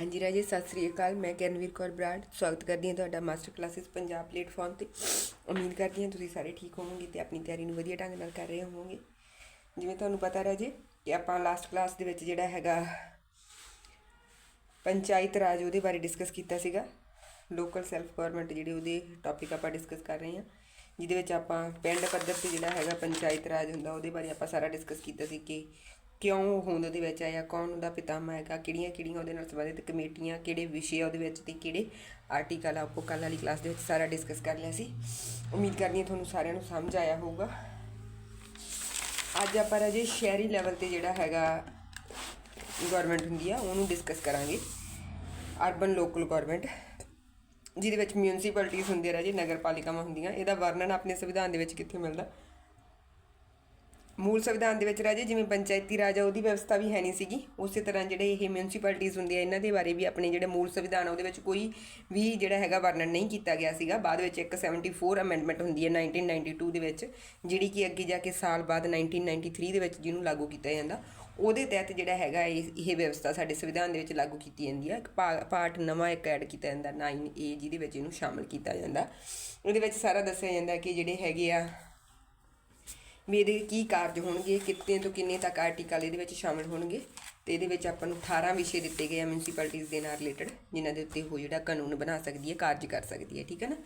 ਹਾਂਜੀ ਰਾਜੇ, ਸਤਿ ਸ੍ਰੀ ਅਕਾਲ। ਮੈਂ ਕਰਨਵੀਰ ਕੌਰ ਬਰਾੜ। ਸਵਾਗਤ ਕਰਦੀ ਹਾਂ ਤੁਹਾਡਾ ਮਾਸਟਰ ਕਲਾਸਿਸ ਪੰਜਾਬ ਪਲੇਟਫਾਰਮ ਤੇ। ਉਮੀਦ ਕਰਦੀ ਹਾਂ ਤੁਸੀਂ ਸਾਰੇ ਠੀਕ ਹੋਵੋਗੇ ਤੇ ਆਪਣੀ ਤਿਆਰੀ ਨੂੰ ਵਧੀਆ ਢੰਗ ਨਾਲ ਕਰ ਰਹੇ ਹੋਵੋਗੇ। ਜਿਵੇਂ ਤੁਹਾਨੂੰ ਪਤਾ ਰਾਜੇ ਕਿ ਆਪਾਂ ਲਾਸਟ ਕਲਾਸ ਦੇ ਵਿੱਚ ਜਿਹੜਾ ਹੈਗਾ ਪੰਚਾਇਤ ਰਾਜ ਉਹਦੇ ਬਾਰੇ ਡਿਸਕਸ ਕੀਤਾ ਸੀਗਾ। ਲੋਕਲ ਸੈਲਫ ਗਵਰਨਮੈਂਟ ਜਿਹੜੇ ਉਹਦੇ ਟੌਪਿਕ ਆਪਾਂ ਡਿਸਕਸ ਕਰ ਰਹੇ ਹਾਂ। ਜਿਹਦੇ ਵਿੱਚ ਆਪਾਂ ਪਿੰਡ ਪੱਧਰ ਤੇ ਜਿਹੜਾ ਹੈਗਾ ਪੰਚਾਇਤ ਰਾਜ ਹੁੰਦਾ ਉਹਦੇ ਬਾਰੇ ਆਪਾਂ ਸਾਰਾ ਡਿਸਕਸ ਕੀਤਾ ਸੀ ਕਿ ਕਿਉਂ ਉਹ ਹੋਂਦ ਦੇ ਵਿੱਚ ਆਇਆ? ਕੌਣ ਉਹਦਾ ਪਿਤਾਮਾ ਹੈਗਾ? ਕਿਹੜੀਆਂ ਕਿਹੜੀਆਂ ਉਹਦੇ ਨਾਲ ਸੰਬੰਧਿਤ ਕਮੇਟੀਆਂ? ਕਿਹੜੇ ਵਿਸ਼ੇ ਆ ਉਹਦੇ ਵਿੱਚ ਤੇ ਕਿਹੜੇ ਆਰਟੀਕਲ ਆ? ਉਹ ਕੱਲ੍ਹ ਵਾਲੀ ਕਲਾਸ ਦੇ ਵਿੱਚ ਸਾਰਾ ਡਿਸਕਸ ਕਰ ਲਿਆ ਸੀ। ਉਮੀਦ ਕਰਦੀ ਹਾਂ ਤੁਹਾਨੂੰ ਸਾਰਿਆਂ ਨੂੰ ਸਮਝ ਆਇਆ ਹੋਊਗਾ। ਅੱਜ ਆਪਾਂ ਰਾਜੇ ਸ਼ਹਿਰੀ ਲੈਵਲ ਤੇ ਜਿਹੜਾ ਹੈਗਾ ਗਵਰਨਮੈਂਟ ਹੁੰਦੀ ਆ, ਉਹਨੂੰ ਡਿਸਕਸ ਕਰਾਂਗੇ। ਅਰਬਨ ਲੋਕਲ ਗਵਰਨਮੈਂਟ ਜਿਹਦੇ ਵਿੱਚ ਮਿਊਨਿਸਪੈਲਿਟੀਆਂ ਹੁੰਦੀਆਂ ਰਾਜੇ ਨਗਰ ਪਾਲਿਕਾਵਾਂ ਹੁੰਦੀਆਂ। ਇਹਦਾ ਵਰਣਨ ਆਪਣੇ ਸੰਵਿਧਾਨ ਦੇ ਵਿੱਚ ਕਿੱਥੇ ਮਿਲਦਾ? ਮੂਲ ਸੰਵਿਧਾਨ ਦੇ ਵਿੱਚ ਰਾਜੇ ਜਿਵੇਂ ਪੰਚਾਇਤੀ ਰਾਜ ਆ, ਉਹਦੀ ਵਿਵਸਥਾ ਵੀ ਹੈ ਨਹੀਂ ਸੀਗੀ। ਉਸੇ ਤਰ੍ਹਾਂ ਜਿਹੜੇ ਇਹ ਮਿਊਨਿਸਪੈਲਿਟੀਆਂ ਹੁੰਦੀਆਂ ਇਹਨਾਂ ਦੇ ਬਾਰੇ ਵੀ ਆਪਣੇ ਜਿਹੜੇ ਮੂਲ ਸੰਵਿਧਾਨ ਆ, ਉਹਦੇ ਵਿੱਚ ਕੋਈ ਵੀ ਜਿਹੜਾ ਹੈਗਾ ਵਰਣਨ ਨਹੀਂ ਕੀਤਾ ਗਿਆ ਸੀਗਾ। ਬਾਅਦ ਵਿੱਚ ਇੱਕ 74 ਅਮੈਂਡਮੈਂਟ ਹੁੰਦੀ ਹੈ 1992 ਦੇ ਵਿੱਚ, ਜਿਹੜੀ ਕਿ ਅੱਗੇ ਜਾ ਕੇ ਸਾਲ ਬਾਅਦ 1993 ਦੇ ਵਿੱਚ ਜਿਹਨੂੰ ਲਾਗੂ ਕੀਤਾ ਜਾਂਦਾ, ਉਹਦੇ ਤਹਿਤ ਜਿਹੜਾ ਹੈਗਾ ਇਹ ਇਹ ਵਿਵਸਥਾ ਸਾਡੇ ਸੰਵਿਧਾਨ ਦੇ ਵਿੱਚ ਲਾਗੂ ਕੀਤੀ ਜਾਂਦੀ ਹੈ ਇੱਕ ਪਾ- ਪਾਰਟ ਨਵਾਂ ਇੱਕ ਐਡ ਕੀਤਾ ਜਾਂਦਾ 9A ਜਿਹਦੇ ਵਿੱਚ ਇਹਨੂੰ ਸ਼ਾਮਲ ਕੀਤਾ ਜਾਂਦਾ। ਉਹਦੇ ਵਿੱਚ ਸਾਰਾ ਦੱਸਿਆ ਜਾਂਦਾ ਕਿ ਜਿਹੜੇ ਹੈਗੇ ਆ ਵੀ ਇਹਦੇ ਕੀ ਕਾਰਜ ਹੋਣਗੇ ਕਿੰਨੇ ਤੋਂ ਕਿੰਨੇ ਤੱਕ ਆਰਟੀਕਲ ਇਹਦੇ ਵਿੱਚ ਸ਼ਾਮਿਲ ਹੋਣਗੇ ਤੇ ਇਹਦੇ ਵਿੱਚ ਆਪਾਂ ਨੂੰ 18 ਵਿਸ਼ੇ ਦਿੱਤੇ ਗਏ ਆ ਮਿਊਨਿਸਪੈਲਿਟੀਆਂ ਦੇ ਨਾਲ ਰਿਲੇਟਡ ਜਿਨ੍ਹਾਂ ਦੇ ਉੱਤੇ ਉਹ ਜਿਹੜਾ ਕਾਨੂੰਨ ਬਣਾ ਸਕਦੀ ਹੈ, ਕਾਰਜ ਕਰ ਸਕਦੀ ਹੈ, ਠੀਕ ਹੈ ਨਾ?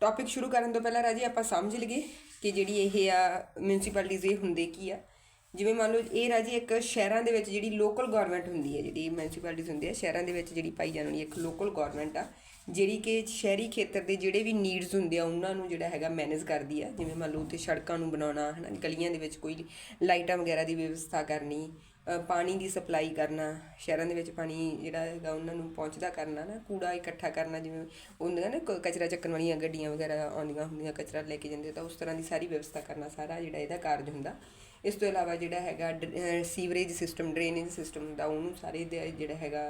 ਟੌਪਿਕ ਸ਼ੁਰੂ ਕਰਨ ਤੋਂ ਪਹਿਲਾਂ ਰਾਜੀ ਆਪਾਂ ਸਮਝ ਲਈਏ ਕਿ ਜਿਹੜੀ ਇਹ ਆ ਮਿਊਨਿਸਪੈਲਿਟੀਜ਼ ਇਹ ਹੁੰਦੇ ਕੀ ਆ। ਜਿਵੇਂ ਮੰਨ ਲਓ ਇਹ ਰਾਜੀ ਇੱਕ ਸ਼ਹਿਰਾਂ ਦੇ ਵਿੱਚ ਜਿਹੜੀ ਲੋਕਲ ਗਵਰਨਮੈਂਟ ਹੁੰਦੀ ਹੈ, ਜਿਹੜੀ ਮਿਊਨਿਸਪੈਲਿਟੀਜ਼ ਹੁੰਦੀ ਹੈ ਸ਼ਹਿਰਾਂ ਦੇ ਵਿੱਚ ਜਿਹੜੀ ਪਾਈ ਜਾਣੀ ਇੱਕ ਲੋਕਲ ਗਵਰਨਮੈਂਟ ਆ ਜਿਹੜੀ ਕਿ ਸ਼ਹਿਰੀ ਖੇਤਰ ਦੇ ਜਿਹੜੇ ਵੀ ਨੀਡਸ ਹੁੰਦੇ ਆ, ਉਹਨਾਂ ਨੂੰ ਜਿਹੜਾ ਹੈਗਾ ਮੈਨੇਜ ਕਰਦੀ ਆ। ਜਿਵੇਂ ਮੰਨ ਲਓ ਉੱਥੇ ਸੜਕਾਂ ਨੂੰ ਬਣਾਉਣਾ, ਹਨਾ, ਗਲੀਆਂ ਦੇ ਵਿੱਚ ਕੋਈ ਲਾਈਟਾਂ ਵਗੈਰਾ ਦੀ ਵਿਵਸਥਾ ਕਰਨੀ ਪਾਣੀ ਦੀ ਸਪਲਾਈ ਕਰਨਾ, ਸ਼ਹਿਰਾਂ ਦੇ ਵਿੱਚ ਪਾਣੀ ਜਿਹੜਾ ਹੈਗਾ ਉਹਨਾਂ ਨੂੰ ਪਹੁੰਚਦਾ ਕਰਨਾ ਨਾ ਕੂੜਾ ਇਕੱਠਾ ਕਰਨਾ, ਜਿਵੇਂ ਉਹਨਾਂ ਨਾ ਕ- ਕਚਰਾ ਚੱਕਣ ਵਾਲੀਆਂ ਗੱਡੀਆਂ ਵਗੈਰਾ ਆਉਂਦੀਆਂ ਹੁੰਦੀਆਂ, ਕਚਰਾ ਲੈ ਕੇ ਜਾਂਦੇ, ਤਾਂ ਉਸ ਤਰ੍ਹਾਂ ਦੀ ਸਾਰੀ ਵਿਵਸਥਾ ਕਰਨਾ ਸਾਰਾ ਜਿਹੜਾ ਇਹਦਾ ਕਾਰਜ ਹੁੰਦਾ। ਇਸ ਤੋਂ ਇਲਾਵਾ ਜਿਹੜਾ ਹੈਗਾ ਡ- ਸੀਵਰੇਜ ਸਿਸਟਮ, ਡਰੇਨੇਜ ਸਿਸਟਮ ਦਾ ਉਹਨੂੰ ਸਾਰੇ ਦੇ ਜਿਹੜਾ ਹੈਗਾ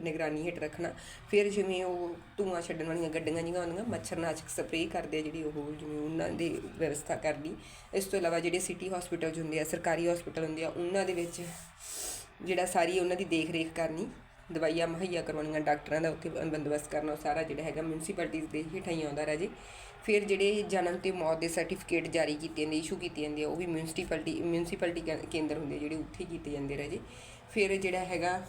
ਨਿਗਰਾਨੀ ਹੇਠ ਰੱਖਣਾ। ਫਿਰ ਜਿਵੇਂ ਉਹ ਧੂਆਂ ਛੱਡਣ ਵਾਲੀਆਂ ਗੱਡੀਆਂ ਜਿਹੀਆਂ ਹੁੰਦੀਆਂ ਮੱਛਰਨਾਸ਼ਕ ਸਪਰੇਅ ਕਰਦੇ ਆ ਜਿਹੜੀ ਉਹ ਜਿਵੇਂ ਉਹਨਾਂ ਦੀ ਵਿਵਸਥਾ ਕਰਨੀ ਇਸ ਤੋਂ ਇਲਾਵਾ ਜਿਹੜੇ ਸਿਟੀ ਹਸਪੀਟਲ ਹੁੰਦੇ ਆ, ਸਰਕਾਰੀ ਹਸਪੀਟਲ ਹੁੰਦੇ ਆ, ਉਹਨਾਂ ਦੇ ਵਿੱਚ ਜਿਹੜਾ ਸਾਰੀ ਉਹਨਾਂ ਦੀ ਦੇਖ ਰੇਖ ਕਰਨੀ, ਦਵਾਈਆਂ ਮੁਹੱਈਆ ਕਰਵਾਉਣੀਆਂ, ਡਾਕਟਰਾਂ ਦਾ ਉੱਥੇ ਬੰਦੋਬਸਤ ਕਰਨਾ, ਉਹ ਸਾਰਾ ਜਿਹੜਾ ਹੈਗਾ ਮਿਊਨਿਸਪੈਲਿਟੀਜ਼ ਦੇ ਹੇਠਾਂ ਹੀ ਆਉਂਦਾ ਰਾਜੇ ਫਿਰ ਜਿਹੜੇ ਜਨਮ ਤੇ ਮੌਤ ਦੇ ਸਰਟੀਫਿਕੇਟ ਜਾਰੀ ਕੀਤੇ ਜਾਂਦੇ ਇਸ਼ੂ ਕੀਤੇ ਜਾਂਦੇ ਆ, ਉਹ ਵੀ ਮਿਊਨਿਸਪੈਲਿਟੀ ਮਿਊਨਿਸਪੈਲਿਟੀ ਕੇਂ- ਕੇਂਦਰ ਹੁੰਦੇ ਆ ਜਿਹੜੇ ਉੱਥੇ ਕੀਤੇ ਜਾਂਦੇ ਰਾਜੇ। ਫਿਰ ਜਿਹੜਾ ਹੈਗਾ,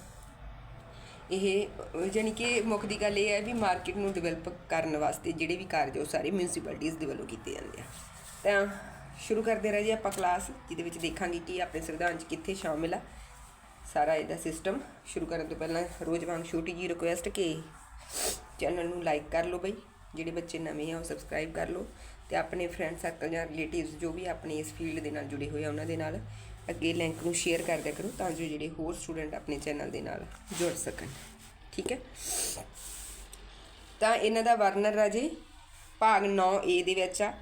ਇਹ ਜਾਨੀ ਕਿ ਮੁੱਖ ਦੀ ਗੱਲ ਇਹ ਹੈ ਵੀ ਮਾਰਕੀਟ ਨੂੰ ਡਿਵੈਲਪ ਕਰਨ ਵਾਸਤੇ ਜਿਹੜੇ ਵੀ ਕਾਰਜ ਉਹ ਸਾਰੇ ਮਿਊਨਿਸਪੈਲਿਟੀਜ਼ ਦੇ ਵੱਲੋਂ ਕੀਤੇ ਜਾਂਦੇ ਆ। ਤਾਂ ਸ਼ੁਰੂ ਕਰਦੇ ਰਾਜੇ ਆਪਾਂ ਕਲਾਸ ਜਿਹਦੇ ਵਿੱਚ ਦੇਖਾਂਗੇ ਕਿ ਆਪਣੇ ਸੰਵਿਧਾਨ 'ਚ ਕਿੱਥੇ ਸ਼ਾਮਿਲ ਆ। ਸਾਰਾ ਇਹਦਾ ਸਿਸਟਮ ਸ਼ੁਰੂ ਕਰਨ ਤੋਂ ਪਹਿਲਾਂ ਰੋਜ਼ ਵਾਂਗ ਛੋਟੀ ਜੀ ਰਿਕੁਐਸਟ ਕਿ ਚੈਨਲ ਨੂੰ ਲਾਈਕ ਕਰ ਲਓ ਬਈ। ਜਿਹੜੇ ਬੱਚੇ ਨਵੇਂ ਆ, ਉਹ ਸਬਸਕ੍ਰਾਈਬ ਕਰ ਲਓ ਤੇ ਆਪਣੇ ਫਰੈਂਡ ਸਰਕਲ ਜਾਂ ਰਿਲੇਟਿਵਸ ਜੋ ਵੀ ਆਪਣੇ ਇਸ ਫੀਲਡ ਦੇ ਨਾਲ ਜੁੜੇ ਹੋਏ ਆ, ਉਹਨਾਂ ਦੇ ਨਾਲ ਅੱਗੇ ਲਿੰਕ ਨੂੰ ਸ਼ੇਅਰ ਕਰ ਦਿਆ ਕਰੋ ਤਾਂ ਜੋ ਜਿਹੜੇ ਹੋਰ ਸਟੂਡੈਂਟ ਆਪਣੇ ਚੈਨਲ ਦੇ ਨਾਲ ਜੁੜ ਸਕਣ। ਠੀਕ ਹੈ? ਤਾਂ ਇਹਨਾਂ ਦਾ ਵਰਣਨ ਰਾਜੇ ਭਾਗ 9A ਦੇ ਵਿੱਚ ਆ।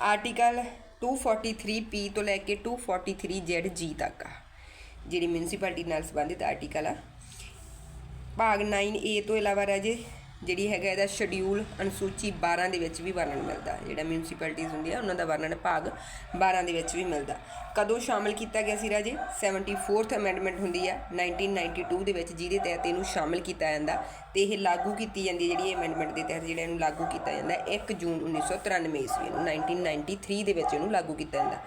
ਆਰਟੀਕਲ 243P ਤੋਂ ਲੈ ਕੇ 243ZG ਤੱਕ ਆ। ਜਿਹੜੀ ਮਿਊਨਿਸਪੈਲਿਟੀ ਨਾਲ ਸੰਬੰਧਿਤ ਆਰਟੀਕਲ ਆ। ਭਾਗ 9A ਤੋਂ ਇਲਾਵਾ ਰਾਜੇ ਜਿਹੜੀ ਹੈਗਾ ਇਹਦਾ ਸ਼ਡਿਊਲ ਅਨੁਸੂਚੀ 12 ਦੇ ਵਿੱਚ ਵੀ ਵਰਣਨ ਮਿਲਦਾ। ਜਿਹੜਾ ਮਿਊਨਿਸਪੈਲਿਟੀਜ਼ ਹੁੰਦੀਆਂ ਉਹਨਾਂ ਦਾ ਵਰਣਨ ਭਾਗ 12 ਦੇ ਵਿੱਚ ਵੀ ਮਿਲਦਾ। ਕਦੋਂ ਸ਼ਾਮਿਲ ਕੀਤਾ ਗਿਆ ਸੀ ਰਾਜੇ? 74th ਅਮੈਂਡਮੈਂਟ ਹੁੰਦੀ ਆ 1992 ਦੇ ਵਿੱਚ, ਜਿਹਦੇ ਤਹਿਤ ਇਹਨੂੰ ਸ਼ਾਮਿਲ ਕੀਤਾ ਜਾਂਦਾ। ਤੇ ਇਹ ਲਾਗੂ ਕੀਤੀ ਜਾਂਦੀ ਹੈ ਜਿਹੜੀ ਇਹ ਅਮੈਂਡਮੈਂਟ ਦੇ ਤਹਿਤ ਜਿਹੜਾ ਇਹਨੂੰ ਲਾਗੂ ਕੀਤਾ ਜਾਂਦਾ ਹੈ 1 ਜੂਨ 1993 ਈਸਵੀ ਨੂੰ 1993 ਦੇ ਵਿੱਚ ਇਹਨੂੰ ਲਾਗੂ ਕੀਤਾ ਜਾਂਦਾ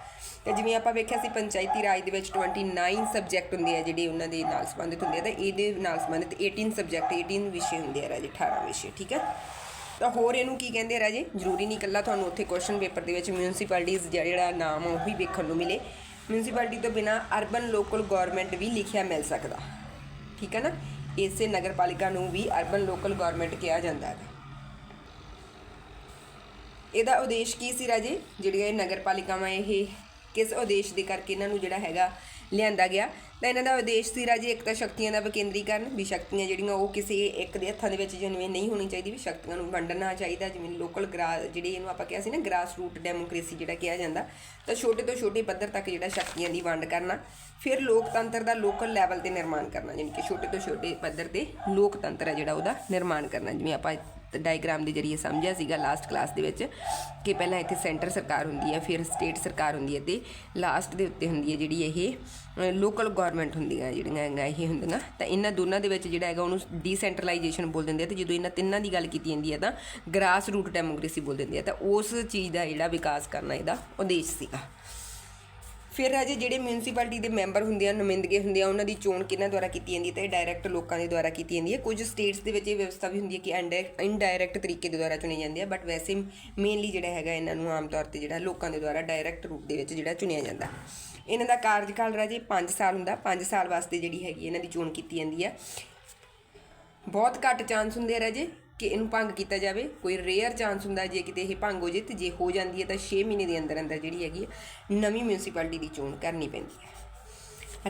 ਤੇ ਜਿਵੇਂ ਆਪਾਂ ਵੇਖਿਆ ਸੀ, ਪੰਚਾਇਤੀ ਰਾਜ ਦੇ ਵਿੱਚ 29 ਸਬਜੈਕਟ ਹੁੰਦੇ ਆ ਜਿਹੜੇ ਉਹਨਾਂ ਦੇ ਨਾਲ ਸੰਬੰਧਿਤ ਹੁੰਦੇ ਆ, ਤਾਂ ਇਹਦੇ ਨਾਲ ਸੰਬੰਧਿਤ 18 ਸਬਜੈਕਟ 18 ਵਿਸ਼ੇ ਹੁੰਦੇ ਆ ਰਾਜੇ 18 ਵਿਸ਼ੇ, ਠੀਕ ਹੈ? ਤਾਂ ਹੋਰ ਇਹਨੂੰ ਕੀ ਕਹਿੰਦੇ ਆ ਰਾਜੇ? ਜ਼ਰੂਰੀ ਨਹੀਂ ਇਕੱਲਾ ਤੁਹਾਨੂੰ ਉੱਥੇ ਕੁਐਸਚਨ ਪੇਪਰ ਦੇ ਵਿੱਚ ਮਿਊਨਿਸਪੈਲਿਟੀਜ਼ ਜਿਹੜਾ ਨਾਮ ਆ, ਉਹ ਹੀ ਵੇਖਣ ਨੂੰ ਮਿਲੇ। ਮਿਊਨਿਸਪੈਲਿਟੀ ਤੋਂ ਬਿਨਾ ਅਰਬਨ ਲੋਕਲ ਗਵਰਨਮੈਂਟ ਵੀ ਲਿਖਿਆ ਮਿਲ ਸਕਦਾ। ਠੀਕ ਹੈ ਨਾ? ਇਸੇ ਨਗਰਪਾਲਿਕਾ ਨੂੰ ਵੀ ਅਰਬਨ ਲੋਕਲ ਗਵਰਨਮੈਂਟ ਕਿਹਾ ਜਾਂਦਾ ਹੈ। ਇਹਦਾ ਉਦੇਸ਼ ਕੀ ਸੀ ਰਾਜੇ? ਜਿਹੜੀਆਂ ਇਹ ਨਗਰਪਾਲਿਕਾਵਾਂ ਇਹ ਕਿਸ ਉਦੇਸ਼ ਦੇ ਕਰਕੇ ਇਹਨਾਂ ਨੂੰ ਜਿਹੜਾ ਹੈਗਾ ਲਿਆਂਦਾ ਗਿਆ। ਤਾਂ ਇਹਨਾਂ ਦਾ ਉਦੇਸ਼ ਸੀ ਰਾਜੇ ਇੱਕ ਤਾਂ ਸ਼ਕਤੀਆਂ ਦਾ ਵਿਕੇਂਦਰੀਕਰਨ, ਵੀ ਸ਼ਕਤੀਆਂ ਜਿਹੜੀਆਂ ਉਹ ਕਿਸੇ ਇੱਕ ਦੇ ਹੱਥਾਂ ਦੇ ਵਿੱਚ ਜਿਵੇਂ ਨਹੀਂ ਹੋਣੀ ਚਾਹੀਦੀ, ਵੀ ਸ਼ਕਤੀਆਂ ਨੂੰ ਵੰਡਣਾ ਚਾਹੀਦਾ, ਜਿਵੇਂ ਲੋਕਲ ਗਰਾ ਜਿਹੜੀ ਇਹਨੂੰ ਆਪਾਂ ਕਿਹਾ ਸੀ ਨਾ ਗ੍ਰਾਸ ਰੂਟ ਡੈਮੋਕ੍ਰੇਸੀ ਜਿਹੜਾ ਕਿਹਾ ਜਾਂਦਾ, ਤਾਂ ਛੋਟੇ ਤੋਂ ਛੋਟੇ ਪੱਧਰ ਤੱਕ ਜਿਹੜਾ ਸ਼ਕਤੀਆਂ ਦੀ ਵੰਡ ਕਰਨਾ, ਫਿਰ ਲੋਕਤੰਤਰ ਦਾ ਲੋਕਲ ਲੈਵਲ ਤੇ ਨਿਰਮਾਣ ਕਰਨਾ ਯਾਨੀ ਕਿ ਛੋਟੇ ਤੋਂ ਛੋਟੇ ਪੱਧਰ ਤੇ ਲੋਕਤੰਤਰ ਹੈ ਜਿਹੜਾ ਉਹਦਾ ਨਿਰਮਾਣ ਕਰਨਾ, ਜਿਵੇਂ ਆਪਾਂ ਡਾਇਗਰਾਮ ਦੇ ਜਰੀਏ ਸਮਝਿਆ ਸੀਗਾ ਲਾਸਟ ਕਲਾਸ ਦੇ ਵਿੱਚ ਕਿ ਪਹਿਲਾਂ ਇੱਥੇ ਸੈਂਟਰ ਸਰਕਾਰ ਹੁੰਦੀ ਹੈ, ਫਿਰ ਸਟੇਟ ਸਰਕਾਰ ਹੁੰਦੀ ਹੈ ਤੇ ਲਾਸਟ ਦੇ ਉੱਤੇ ਹੁੰਦੀ ਹੈ ਜਿਹੜੀ ਇਹ ਲੋਕਲ ਗਵਰਨਮੈਂਟ ਹੁੰਦੀਆਂ ਜਿਹੜੀਆਂ ਹੈਗਾ ਇਹ ਹੁੰਦੀਆਂ। ਤਾਂ ਇਹਨਾਂ ਦੋਨਾਂ ਦੇ ਵਿੱਚ ਜਿਹੜਾ ਹੈਗਾ ਉਹਨੂੰ ਡੀਸੈਂਟਰਲਾਈਜੇਸ਼ਨ ਬੋਲ ਦਿੰਦੇ ਆ ਤੇ ਜਦੋਂ ਇਹਨਾਂ ਤਿੰਨਾਂ ਦੀ ਗੱਲ ਕੀਤੀ ਜਾਂਦੀ ਹੈ ਤਾਂ ਗ੍ਰਾਸ ਰੂਟ ਡੈਮੋਕ੍ਰੇਸੀ ਬੋਲ ਦਿੰਦੇ ਆ। ਤਾਂ ਉਸ ਚੀਜ਼ ਦਾ ਜਿਹੜਾ ਵਿਕਾਸ ਕਰਨਾ ਇਹਦਾ ਉਦੇਸ਼ ਸੀਗਾ। ਫਿਰ ਰਾਜੇ ਜਿਹੜੇ ਮਿਊਨਿਸਪੈਲਿਟੀ ਦੇ ਮੈਂਬਰ ਹੁੰਦੇ ਆ ਨੁਮਾਇੰਦਗੇ ਹੁੰਦੇ ਆ ਉਹਨਾਂ ਦੀ ਚੋਣ ਕਿਹਨਾਂ ਦੁਆਰਾ ਕੀਤੀ ਜਾਂਦੀ ਹੈ? ਤੇ ਡਾਇਰੈਕਟ ਲੋਕਾਂ ਦੇ ਦੁਆਰਾ ਕੀਤੀ ਜਾਂਦੀ ਹੈ। ਕੁਝ ਸਟੇਟਸ ਦੇ ਵਿੱਚ ਇਹ ਵਿਵਸਥਾ ਵੀ ਹੁੰਦੀ ਹੈ ਕਿ ਇਨਡਾਇਰੈਕਟ ਤਰੀਕੇ ਦੇ ਦੁਆਰਾ ਚੁਣੇ ਜਾਂਦੇ ਆ ਬਟ ਵੈਸੇ ਮੇਨਲੀ ਜਿਹੜਾ ਹੈਗਾ ਇਹਨਾਂ ਨੂੰ ਆਮ ਤੌਰ ਤੇ ਜਿਹੜਾ ਲੋਕਾਂ ਦੇ ਦੁਆਰਾ ਡਾਇਰੈਕਟ ਰੂਪ ਦੇ ਵਿੱਚ ਜਿਹੜਾ ਚੁਣਿਆ ਜਾਂਦਾ। ਇਹਨਾਂ ਦਾ ਕਾਰਜਕਾਲ ਰਾਜੇ 5 ਸਾਲ ਹੁੰਦਾ। 5 ਸਾਲ ਵਾਸਤੇ ਜਿਹੜੀ ਹੈਗੀ ਇਹਨਾਂ ਦੀ ਚੋਣ ਕੀਤੀ ਜਾਂਦੀ ਹੈ। ਬਹੁਤ ਘੱਟ ਚਾਂਸ ਹੁੰਦੇ ਆ ਰਾਜੇ। ਕਿ ਇਹਨੂੰ ਭੰਗ ਕੀਤਾ ਜਾਵੇ ਕੋਈ ਰੇਅਰ ਚਾਂਸ ਹੁੰਦਾ ਜੇ ਕਿਤੇ ਇਹ ਭੰਗ ਹੋ ਜੇ ਤੇ ਜੇ ਹੋ ਜਾਂਦੀ ਹੈ ਤਾਂ 6 ਮਹੀਨੇ ਦੇ ਅੰਦਰ ਅੰਦਰ ਜਿਹੜੀ ਹੈਗੀ ਹੈ ਨਵੀਂ ਮਿਊਨਿਸਪੈਲਿਟੀ ਦੀ ਚੋਣ ਕਰਨੀ ਪੈਂਦੀ ਹੈ।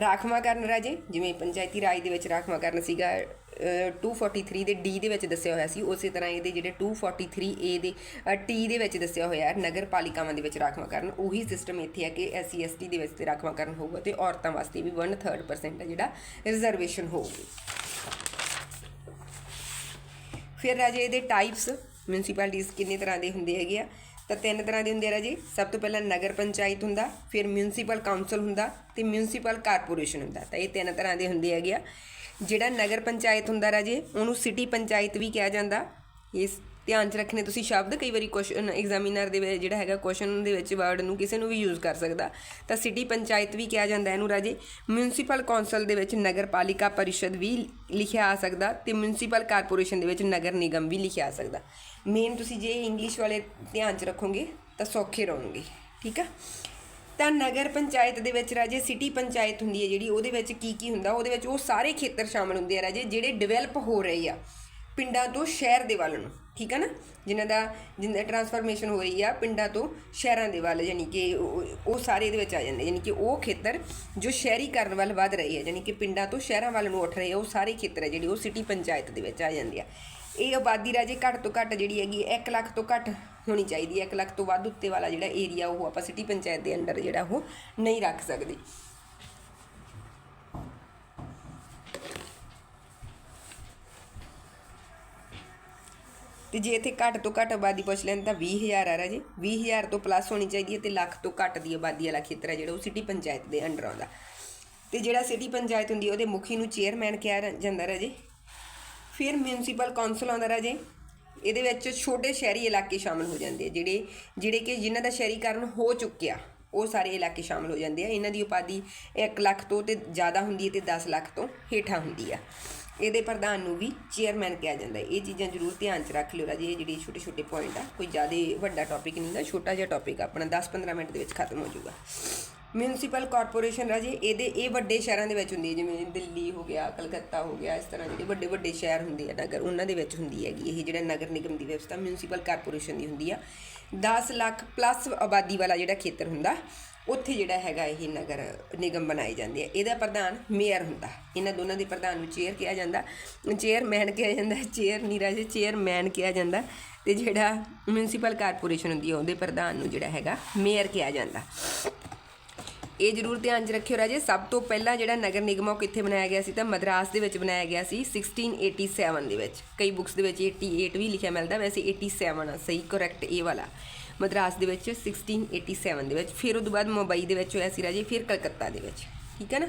ਰਾਖਵਾਂਕਰਨ ਰਾਜੇ ਜਿਵੇਂ ਪੰਚਾਇਤੀ ਰਾਜ ਦੇ ਵਿੱਚ ਰਾਖਵਾਂਕਰਨ ਸੀਗਾ ਅ, 243 ਦੇ ਡੀ ਦੇ ਵਿੱਚ ਦੱਸਿਆ ਹੋਇਆ ਸੀ ਉਸੇ ਤਰ੍ਹਾਂ ਇਹਦੇ ਜਿਹੜੇ 243 ਏ ਦੇ ਟੀ ਦੇ ਵਿੱਚ ਦੱਸਿਆ ਹੋਇਆ ਹੈ ਨਗਰ ਪਾਲਿਕਾਵਾਂ ਦੇ ਵਿੱਚ ਰਾਖਵਾਂਕਰਨ ਉਹੀ ਸਿਸਟਮ ਇੱਥੇ ਹੈ ਕਿ ਐਸਸੀ ਐਸਟੀ ਦੇ ਵਿੱਚ ਤੇ ਰਾਖਵਾਂਕਰਨ ਹੋਊਗਾ ਤੇ ਔਰਤਾਂ ਵਾਸਤੇ ਵੀ 1/3% ਹੈ ਜਿਹੜਾ ਰਿਜ਼ਰਵੇਸ਼ਨ ਹੋਊਗੀ। ਫਿਰ ਰਾਜੇ ਇਹਦੇ ਟਾਈਪਸ ਮਿਊਨਿਸਪੈਲਿਟੀਜ਼ ਕਿੰਨੇ ਤਰ੍ਹਾਂ ਦੇ ਹੁੰਦੇ ਹੈਗੇ ਆ? ਤਾਂ ਤਿੰਨ ਤਰ੍ਹਾਂ ਦੇ ਹੁੰਦੇ ਆ ਰਾਜੇ। ਸਭ ਤੋਂ ਪਹਿਲਾਂ ਨਗਰ ਪੰਚਾਇਤ ਹੁੰਦਾ, ਫਿਰ ਮਿਊਨਿਸਪਲ ਕਾਉਂਸਲ ਹੁੰਦਾ ਤੇ ਮਿਊਨਿਸਪਲ ਕਾਰਪੋਰੇਸ਼ਨ ਹੁੰਦਾ। ਤਾਂ ਇਹ ਤਿੰਨ ਤਰ੍ਹਾਂ ਦੇ ਹੁੰਦੇ ਹੈਗੇ ਆ। ਜਿਹੜਾ ਨਗਰ ਪੰਚਾਇਤ ਹੁੰਦਾ ਰਾਜੇ, ਉਹਨੂੰ ਸਿਟੀ ਪੰਚਾਇਤ ਵੀ ਕਿਹਾ ਜਾਂਦਾ। ਇਸ ਧਿਆਨ 'ਚ ਰੱਖਣੇ, ਤੁਸੀਂ ਸ਼ਬਦ ਕਈ ਵਾਰੀ ਕੁਐਸਚਨ ਐਗਜ਼ਾਮੀਨਰ ਦੇ ਜਿਹੜਾ ਹੈਗਾ ਕੁਐਸਚਨ ਦੇ ਵਿੱਚ ਵਰਡ ਨੂੰ ਕਿਸੇ ਨੂੰ ਵੀ ਯੂਜ਼ ਕਰ ਸਕਦਾ। ਤਾਂ ਸਿਟੀ ਪੰਚਾਇਤ ਵੀ ਕਿਹਾ ਜਾਂਦਾ ਇਹਨੂੰ ਰਾਜੇ। ਮਿਊਨਿਸਪਲ ਕੌਂਸਲ ਦੇ ਵਿੱਚ ਨਗਰ ਪਾਲਿਕਾ ਪਰਿਸ਼ਦ ਵੀ ਲਿਖਿਆ ਆ ਸਕਦਾ ਤੇ ਮਿਊਨਿਸਪਲ ਕਾਰਪੋਰੇਸ਼ਨ ਦੇ ਵਿੱਚ ਨਗਰ ਨਿਗਮ ਵੀ ਲਿਖਿਆ ਆ ਸਕਦਾ। ਮੇਨ ਤੁਸੀਂ ਜੇ ਇੰਗਲਿਸ਼ ਵਾਲੇ ਧਿਆਨ 'ਚ ਰੱਖੋਗੇ ਤਾਂ ਸੌਖੇ ਰਹੋਗੇ, ਠੀਕ ਆ? ਤਾਂ ਨਗਰ ਪੰਚਾਇਤ ਦੇ ਵਿੱਚ ਰਾਜੇ ਸਿਟੀ ਪੰਚਾਇਤ ਹੁੰਦੀ ਹੈ ਜਿਹੜੀ, ਉਹਦੇ ਵਿੱਚ ਕੀ ਕੀ ਹੁੰਦਾ? ਉਹਦੇ ਵਿੱਚ ਉਹ ਸਾਰੇ ਖੇਤਰ ਸ਼ਾਮਲ ਹੁੰਦੇ ਆ ਰਾਜੇ, ਜਿਹੜੇ ਡਿਵੈਲਪ ਹੋ ਰਹੇ ਆ। ਪਿੰਡਾਂ ਤੋਂ ਸ਼ਹਿਰ ਦੇ ਵੱਲ ਨੂੰ, ਠੀਕ ਹੈ ਨਾ? ਜਿਨ੍ਹਾਂ ਦਾ, ਜਿੰਨਾ ਟਰਾਂਸਫਰਮੇਸ਼ਨ ਹੋ ਰਹੀ ਆ ਪਿੰਡਾਂ ਤੋਂ ਸ਼ਹਿਰਾਂ ਦੇ ਵੱਲ, ਯਾਨੀ ਕਿ ਉਹ ਸਾਰੇ ਇਹਦੇ ਵਿੱਚ ਆ ਜਾਂਦੇ, ਯਾਨੀ ਕਿ ਉਹ ਖੇਤਰ ਜੋ ਸ਼ਹਿਰੀਕਰਨ ਵੱਲ ਵਧ ਰਹੀ ਹੈ ਯਾਨੀ ਕਿ ਪਿੰਡਾਂ ਤੋਂ ਸ਼ਹਿਰਾਂ ਵੱਲ ਨੂੰ ਉੱਠ ਰਹੇ ਆ, ਉਹ ਸਾਰੇ ਖੇਤਰ ਹੈ ਜਿਹੜੇ ਉਹ ਸਿਟੀ ਪੰਚਾਇਤ ਦੇ ਵਿੱਚ ਆ ਜਾਂਦੇ ਆ। ਇਹ ਆਬਾਦੀ ਰਾਜੇ ਘੱਟ ਤੋਂ ਘੱਟ ਜਿਹੜੀ ਹੈਗੀ 1 ਲੱਖ ਤੋਂ ਘੱਟ ਹੋਣੀ ਚਾਹੀਦੀ ਹੈ 1 ਲੱਖ ਤੋਂ ਵੱਧ ਉੱਤੇ ਵਾਲਾ ਜਿਹੜਾ ਏਰੀਆ ਉਹ ਆਪਾਂ ਸਿਟੀ ਪੰਚਾਇਤ ਦੇ ਅੰਡਰ ਜਿਹੜਾ ਉਹ ਨਹੀਂ ਰੱਖ ਸਕਦੇ। ਤੇ ਜੇ ਇੱਥੇ ਘੱਟ ਤੋਂ ਘੱਟ ਆਬਾਦੀ ਪੁੱਛ ਲੈਣ ਤਾਂ 20000 ਆ ਰਾਜੇ। 20000 ਤੋਂ ਪਲੱਸ ਹੋਣੀ ਚਾਹੀਦੀ ਹੈ ਤੇ ਲੱਖ ਤੋਂ ਘੱਟ ਦੀ ਆਬਾਦੀ ਵਾਲਾ ਖੇਤਰ ਹੈ ਜਿਹੜਾ ਉਹ ਸਿਟੀ ਪੰਚਾਇਤ ਦੇ ਅੰਡਰ ਆਉਂਦਾ ਤੇ ਜਿਹੜਾ ਸਿਟੀ ਪੰਚਾਇਤ ਹੁੰਦੀ ਉਹਦੇ ਮੁਖੀ ਨੂੰ ਚੇਅਰਮੈਨ ਕਿਹਾ ਰ- ਜਾਂਦਾ ਰਾਜੇ। ਫਿਰ ਮਿਊਨਿਸਪਲ ਕਾਉਂਸਲ ਆਉਂਦਾ ਰਾਜੇ। ਇਹਦੇ ਵਿੱਚ ਛੋਟੇ ਸ਼ਹਿਰੀ ਇਲਾਕੇ ਸ਼ਾਮਲ ਹੋ ਜਾਂਦੇ ਆ, ਜਿਹੜੇ ਜਿਹੜੇ ਕਿ ਜਿਨ੍ਹਾਂ ਦਾ ਸ਼ਹਿਰੀਕਰਨ ਹੋ ਚੁੱਕਿਆ, ਉਹ ਸਾਰੇ ਇਲਾਕੇ ਸ਼ਾਮਲ ਹੋ ਜਾਂਦੇ ਆ। ਇਹਨਾਂ ਦੀ ਉਪਾਧੀ 1 ਲੱਖ ਤੋਂ ਤੇ ਜ਼ਿਆਦਾ ਹੁੰਦੀ ਹੈ ਤੇ 10 ਲੱਖ ਤੋਂ ਹੇਠਾਂ ਹੁੰਦੀ ਆ। ਇਹਦੇ ਪ੍ਰਧਾਨ ਨੂੰ ਵੀ ਚੇਅਰਮੈਨ ਕਿਹਾ ਜਾਂਦਾ ਹੈ। ਇਹ ਚੀਜ਼ਾਂ ਜ਼ਰੂਰ ਧਿਆਨ 'ਚ ਰੱਖ ਲਿਓ ਰਾਜੇ, ਇਹ ਜਿਹੜੀ ਛੋਟੇ ਛੋਟੇ ਪੁਆਇੰਟ ਆ, ਕੋਈ ਜ਼ਿਆਦਾ ਵੱਡਾ ਟੌਪਿਕ ਨਹੀਂ ਦਾ ਛੋਟਾ ਜਿਹਾ ਟੌਪਿਕ ਆਪਣਾ 10-15 ਮਿੰਟ ਦੇ ਵਿੱਚ ਖਤਮ ਹੋ ਜਾਊਗਾ। ਮਿਊਨਿਸਪਲ ਕਾਰਪੋਰੇਸ਼ਨ ਰਾਜੇ, ਇਹਦੇ, ਇਹ ਵੱਡੇ ਸ਼ਹਿਰਾਂ ਦੇ ਵਿੱਚ ਹੁੰਦੀ ਹੈ, ਜਿਵੇਂ ਦਿੱਲੀ ਹੋ ਗਿਆ, ਕਲਕੱਤਾ ਹੋ ਗਿਆ, ਇਸ ਤਰ੍ਹਾਂ ਜਿਹੜੇ ਵੱਡੇ ਵੱਡੇ ਸ਼ਹਿਰ ਹੁੰਦੇ ਆ, ਨਗਰ, ਉਹਨਾਂ ਦੇ ਵਿੱਚ ਹੁੰਦੀ ਹੈਗੀ ਇਹ ਜਿਹੜਾ ਨਗਰ ਨਿਗਮ ਦੀ ਵਿਵਸਥਾ ਮਿਊਨਿਸਪਲ ਕਾਰਪੋਰੇਸ਼ਨ ਦੀ ਹੁੰਦੀ ਆ। 10 ਲੱਖ ਪਲੱਸ ਆਬਾਦੀ ਵਾਲਾ ਜਿਹੜਾ ਖੇਤਰ ਹੁੰਦਾ ਉੱਥੇ ਜਿਹੜਾ ਹੈਗਾ ਇਹ ਨਗਰ ਨਿਗਮ ਬਣਾਏ ਜਾਂਦੇ ਆ ਇਹਦਾ ਪ੍ਰਧਾਨ ਮੇਅਰ ਹੁੰਦਾ। ਇਹਨਾਂ ਦੋਨਾਂ ਦੇ ਪ੍ਰਧਾਨ ਨੂੰ ਚੇਅਰ ਕਿਹਾ ਜਾਂਦਾ। ਚੇਅਰਮੈਨ ਕਿਹਾ ਜਾਂਦਾ, ਚੇਅਰ ਨਹੀਂ ਰਾਜੇ, ਚੇਅਰਮੈਨ ਕਿਹਾ ਜਾਂਦਾ ਤੇ ਜਿਹੜਾ ਮਿਊਨਿਸਪਲ ਕਾਰਪੋਰੇਸ਼ਨ ਹੁੰਦੀ ਹੈ, ਉਹਦੇ ਪ੍ਰਧਾਨ ਨੂੰ ਜਿਹੜਾ ਹੈਗਾ ਮੇਅਰ ਕਿਹਾ ਜਾਂਦਾ। ਇਹ ਜ਼ਰੂਰ ਧਿਆਨ 'ਚ ਰੱਖਿਓ ਰਾਜੇ। ਸਭ ਤੋਂ ਪਹਿਲਾਂ ਜਿਹੜਾ ਨਗਰ ਨਿਗਮ ਆ, ਉਹ ਕਿੱਥੇ ਬਣਾਇਆ ਗਿਆ ਸੀ? ਤਾਂ ਮਦਰਾਸ ਦੇ ਵਿੱਚ ਬਣਾਇਆ ਗਿਆ ਸੀ 1687 ਦੇ ਵਿੱਚ। ਕਈ ਬੁੱਕਸ ਦੇ ਵਿੱਚ 88 ਵੀ ਲਿਖਿਆ ਮਿਲਦਾ। ਵੈਸੇ 87 ਆ, ਸਹੀ ਕਰੈਕਟ ਇਹ ਵਾਲਾ। ਮਦਰਾਸ ਦੇ ਵਿੱਚ 1687 ਦੇ ਵਿੱਚ, ਫਿਰ ਉਹ ਤੋਂ ਬਾਅਦ ਮੁੰਬਈ ਦੇ ਵਿੱਚ ਹੋਇਆ ਸੀ ਰਾਜੇ, ਫਿਰ ਕਲਕੱਤਾ ਦੇ ਵਿੱਚ, ਠੀਕ ਹੈ ਨਾ?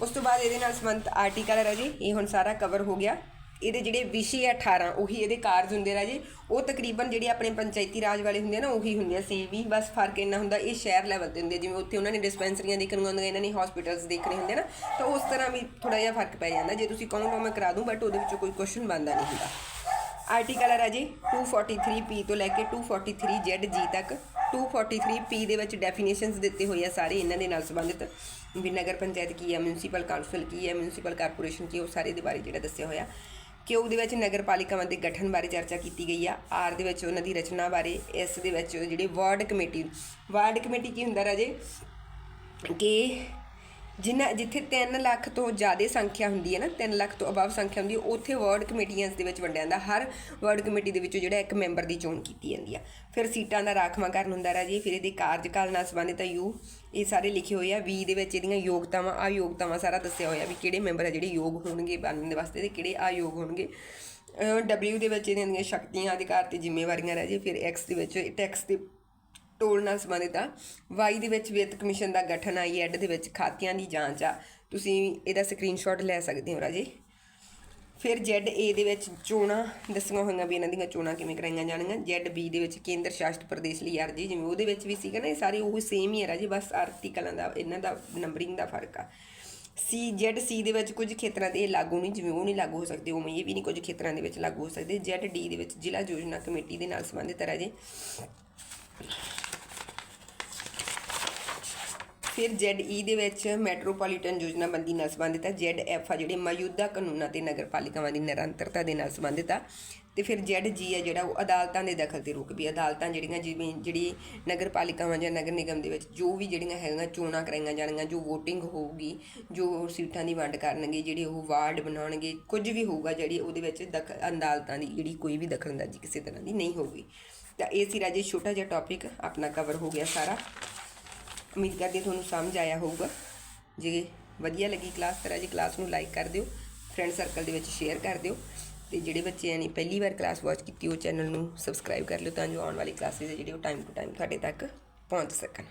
ਉਸ ਤੋਂ ਬਾਅਦ ਇਹਦੇ ਨਾਲ ਸੰਬੰਧਿਤ ਆਰਟੀਕਲ ਹੈ ਰਾਜੇ, ਇਹ ਹੁਣ ਸਾਰਾ ਕਵਰ ਹੋ ਗਿਆ। ਇਹਦੇ ਜਿਹੜੇ ਵਿਸ਼ੇ ਆ 18 ਉਹੀ ਇਹਦੇ ਕਾਰਜ ਹੁੰਦੇ ਰਾਜੇ। ਉਹ ਤਕਰੀਬਨ ਜਿਹੜੇ ਆਪਣੇ ਪੰਚਾਇਤੀ ਰਾਜ ਵਾਲੇ ਹੁੰਦੇ ਆ ਨਾ, ਉਹੀ ਹੁੰਦੇ ਆ ਸੇਮ ਹੀ ਬਸ ਫ਼ਰਕ ਇੰਨਾ ਹੁੰਦਾ, ਇਹ ਸ਼ਹਿਰ ਲੈਵਲ ਤੇ ਹੁੰਦੇ ਜਿਵੇਂ ਉੱਥੇ ਉਹਨਾਂ ਨੇ ਡਿਸਪੈਂਸਰੀਆਂ ਦੇਖਣੀਆਂ ਹੁੰਦੀਆਂ, ਇਹਨਾਂ ਨੇ ਹਸਪੀਟਲਸ ਦੇਖਣੇ ਹੁੰਦੇ ਨਾ, ਤਾਂ ਉਸ ਤਰ੍ਹਾਂ ਵੀ ਥੋੜਾ ਜਿਹਾ ਫ਼ਰਕ ਪੈ ਜਾਂਦਾ। ਜੇ ਤੁਸੀਂ ਕਹੋ ਮੈਂ ਕਰਾ ਦੂੰ ਬਟ ਉਹਦੇ ਵਿੱਚੋਂ ਕੋਈ ਕੁਐਸਚਨ ਬਣਦਾ ਨਹੀਂ ਹੁੰਦਾ। ਆਰਟੀਕਲ ਹੈ ਰਾਜੇ 243 ਤੋਂ ਲੈ ਕੇ 243 ਜੀ ਤੱਕ। 243 ਦੇ ਵਿੱਚ ਡੈਫੀਨੇਸ਼ਨਸ ਦਿੱਤੇ ਹੋਏ ਆ ਸਾਰੇ, ਇਹਨਾਂ ਦੇ ਨਾਲ ਸੰਬੰਧਿਤ। ਵੀ ਨਗਰ ਪੰਚਾਇਤ ਕੀ ਹੈ ਮਿਊਨਿਸਪਲ ਕਾਉਂਸਲ ਕੀ ਹੈ ਮਿਊਨਿਸਪਲ ਕਾਰਪੋਰੇਸ਼ਨ ਕੀ ਉਹ ਸਾਰੇ ਦੇ ਬਾਰੇ ਜਿਹੜਾ ਦੱਸਿਆ ਹੋਇਆ। ਕਿਉ ਦੇ ਵਿੱਚ ਨਗਰ ਪਾਲਿਕਾਵਾਂ ਦੇ ਗਠਨ ਬਾਰੇ ਚਰਚਾ ਕੀਤੀ ਗਈ ਆ। ਆਰ ਦੇ ਵਿੱਚ ਉਹਨਾਂ ਦੀ ਰਚਨਾ ਬਾਰੇ, ਇਸ ਦੇ ਵਿੱਚ ਜਿਹੜੀ ਵਾਰਡ ਕਮੇਟੀ ਵਾਰਡ ਕਮੇਟੀ ਕੀ ਹੁੰਦਾ ਰਾਜੇ? ਕਿ ਜਿਨ੍ਹਾਂ ਜਿੱਥੇ 3 ਲੱਖ ਤੋਂ ਜ਼ਿਆਦਾ ਸੰਖਿਆ ਹੁੰਦੀ ਹੈ ਨਾ 3 ਲੱਖ ਤੋਂ ਅਬਵ ਸੰਖਿਆ ਹੁੰਦੀ ਹੈ, ਉੱਥੇ ਵਾਰਡ ਕਮੇਟੀਆਂ ਦੇ ਵਿੱਚ ਵੰਡਿਆ ਜਾਂਦਾ ਹਰ ਵਾਰਡ ਕਮੇਟੀ ਦੇ ਵਿੱਚੋਂ ਜਿਹੜਾ ਇੱਕ ਮੈਂਬਰ ਦੀ ਚੋਣ ਕੀਤੀ ਜਾਂਦੀ ਆ। ਫਿਰ ਸੀਟਾਂ ਦਾ ਰਾਖਵਾਂਕਰਨ ਹੁੰਦਾ ਰਾਜੀ, ਫਿਰ ਇਹਦੇ ਕਾਰਜਕਾਲ ਨਾਲ ਸੰਬੰਧਿਤ ਯੂ, ਇਹ ਸਾਰੇ ਲਿਖੇ ਹੋਏ ਆ, ਵੀ ਦੇ ਵਿੱਚ ਇਹਦੀਆਂ ਯੋਗਤਾਵਾਂ ਅਯੋਗਤਾਵਾਂ ਸਾਰਾ ਦੱਸਿਆ ਹੋਇਆ ਵੀ ਕਿਹੜੇ ਮੈਂਬਰ ਆ ਜਿਹੜੇ ਯੋਗ ਹੋਣਗੇ ਬਣਨ ਦੇ ਵਾਸਤੇ ਤੇ ਕਿਹੜੇ ਅਯੋਗ ਹੋਣਗੇ। ਡਬਲਯੂ ਦੇ ਵਿੱਚ ਇਹਨਾਂ ਦੀਆਂ ਸ਼ਕਤੀਆਂ, ਅਧਿਕਾਰ ਤੇ ਜ਼ਿੰਮੇਵਾਰੀਆਂ ਰਾਜੀ, ਫਿਰ ਐਕਸ ਦੇ ਵਿੱਚ ਟੈਕਸ ਦੇ ਟੋਲ ਨਾਲ ਸੰਬੰਧਿਤ ਆ। ਵਾਈ ਦੇ ਵਿੱਚ ਵਿੱਤ ਕਮਿਸ਼ਨ ਦਾ ਗਠਨ ਆਈ ਐਡ ਦੇ ਵਿੱਚ ਖਾਤਿਆਂ ਦੀ ਜਾਂਚ ਆ। ਤੁਸੀਂ ਇਹਦਾ ਸਕਰੀਨਸ਼ਾਟ ਲੈ ਸਕਦੇ ਹੋ ਰਾਜੇ। ਫਿਰ ਜ਼ੈਡ ਏ ਦੇ ਵਿੱਚ ਚੋਣਾਂ, ਦੱਸੀਆਂ ਹੋਈਆਂ ਵੀ ਇਹਨਾਂ ਦੀਆਂ ਚੋਣਾਂ ਕਿਵੇਂ ਕਰਾਈਆਂ ਜਾਣਗੀਆਂ। ਜ਼ੈਡ ਬੀ ਦੇ ਵਿੱਚ ਕੇਂਦਰ ਸ਼ਾਸਤ ਪ੍ਰਦੇਸ਼ ਲਈ ਅਰਜੀ, ਜਿਵੇਂ ਉਹਦੇ ਵਿੱਚ ਵੀ ਸੀਗਾ ਨਾ, ਇਹ ਸਾਰੇ ਉਹ ਸੇਮ ਹੀ ਹੈ ਰਾਜੇ, ਬਸ ਆਰਟੀਕਲਾਂ ਦਾ, ਇਹਨਾਂ ਦਾ ਨੰਬਰਿੰਗ ਦਾ ਫ਼ਰਕ ਆ। ਸੀ ਜ਼ੈਡ ਸੀ ਦੇ ਵਿੱਚ ਕੁਝ ਖੇਤਰਾਂ ਤੇ ਇਹ ਲਾਗੂ ਨਹੀਂ, ਜਿਵੇਂ ਉਹ ਨਹੀਂ ਲਾਗੂ ਹੋ ਸਕਦੇ, ਉਵੇਂ ਇਹ ਵੀ ਨਹੀਂ ਕੁਝ ਖੇਤਰਾਂ ਦੇ ਵਿੱਚ ਲਾਗੂ ਹੋ ਸਕਦੇ। ਜ਼ੈਡ ਡੀ ਦੇ ਵਿੱਚ ਜ਼ਿਲ੍ਹਾ ਯੋਜਨਾ ਕਮੇਟੀ ਦੇ ਨਾਲ ਸੰਬੰਧਿਤ ਹੈ ਰਾਜੇ। ਫਿਰ ZE ਦੇ ਵਿੱਚ ਮੈਟਰੋਪੋਲੀਟਨ ਯੋਜਨਾਬੰਦੀ ਨਾਲ ਸੰਬੰਧਿਤ ਹੈ ZF ਆ ਜਿਹੜੇ ਮੌਜੂਦਾ ਕਾਨੂੰਨਾਂ ਤੇ ਨਗਰਪਾਲਿਕਾਵਾਂ ਦੀ ਨਿਰੰਤਰਤਾ ਦੇ ਨਾਲ ਸੰਬੰਧਿਤ ਆ। ਤੇ ਫਿਰ ZG ਆ ਜਿਹੜਾ ਉਹ ਅਦਾਲਤਾਂ ਦੇ ਦਖਲ ਤੇ ਰੁਕ ਵੀ ਅਦਾਲਤਾਂ ਜਿਹੜੀਆਂ ਜਿਵੇਂ ਜਿਹੜੀ ਨਗਰਪਾਲਿਕਾਵਾਂ ਜਾਂ ਨਗਰ ਨਿਗਮ ਦੇ ਵਿੱਚ ਜੋ ਵੀ ਜਿਹੜੀਆਂ ਹੈਗੀਆਂ, ਚੋਣਾਂ ਕਰਾਈਆਂ ਜਾਣਗੀਆਂ, ਜੋ VOTING ਹੋਊਗੀ, ਜੋ ਸੀਟਾਂ ਦੀ ਵੰਡ ਕਰਨਗੇ, ਜਿਹੜੇ ਉਹ ਵਾਰਡ ਬਣਾਉਣਗੇ, ਕੁਝ ਵੀ ਹੋਊਗਾ ਜਿਹੜੀ ਉਹਦੇ ਵਿੱਚ ਦਖ, ਅਦਾਲਤਾਂ ਦੀ ਜਿਹੜੀ ਕੋਈ ਵੀ ਦਖਲਅੰਦਾਜ਼ੀ ਕਿਸੇ ਤਰ੍ਹਾਂ ਦੀ ਨਹੀਂ ਹੋਊਗੀ। ਤਾਂ ਇਹ ਸੀ ਰਾਜੇ, ਛੋਟਾ ਜਿਹਾ ਟੌਪਿਕ ਆਪਣਾ ਕਵਰ ਹੋ ਗਿਆ ਸਾਰਾ। ਉਮੀਦ ਕਰਦੀ ਤੁਹਾਨੂੰ ਸਮਝ ਆਇਆ ਹੋਊਗਾ। ਜੇ ਵਧੀਆ ਲੱਗੀ ਕਲਾਸ ਤਾਂ ਜੀ ਕਲਾਸ ਨੂੰ ਲਾਈਕ ਕਰ ਦਿਓ ਫਰੈਂਡ ਸਰਕਲ ਦੇ ਵਿੱਚ ਸ਼ੇਅਰ ਕਰ ਦਿਓ ਤੇ ਜਿਹੜੇ ਬੱਚਿਆਂ ਨੇ ਪਹਿਲੀ ਵਾਰ ਕਲਾਸ ਵਾਚ ਕੀਤੀ, ਉਹ ਚੈਨਲ ਨੂੰ ਸਬਸਕ੍ਰਾਈਬ ਕਰ ਲਿਓ ਤਾਂ ਜੋ ਆਉਣ ਵਾਲੀ ਕਲਾਸਿਸ ਜਿਹੜੇ ਉਹ ਟਾਈਮ ਟੂ ਟਾਈਮ ਤੁਹਾਡੇ ਤੱਕ ਪਹੁੰਚ ਸਕਣ।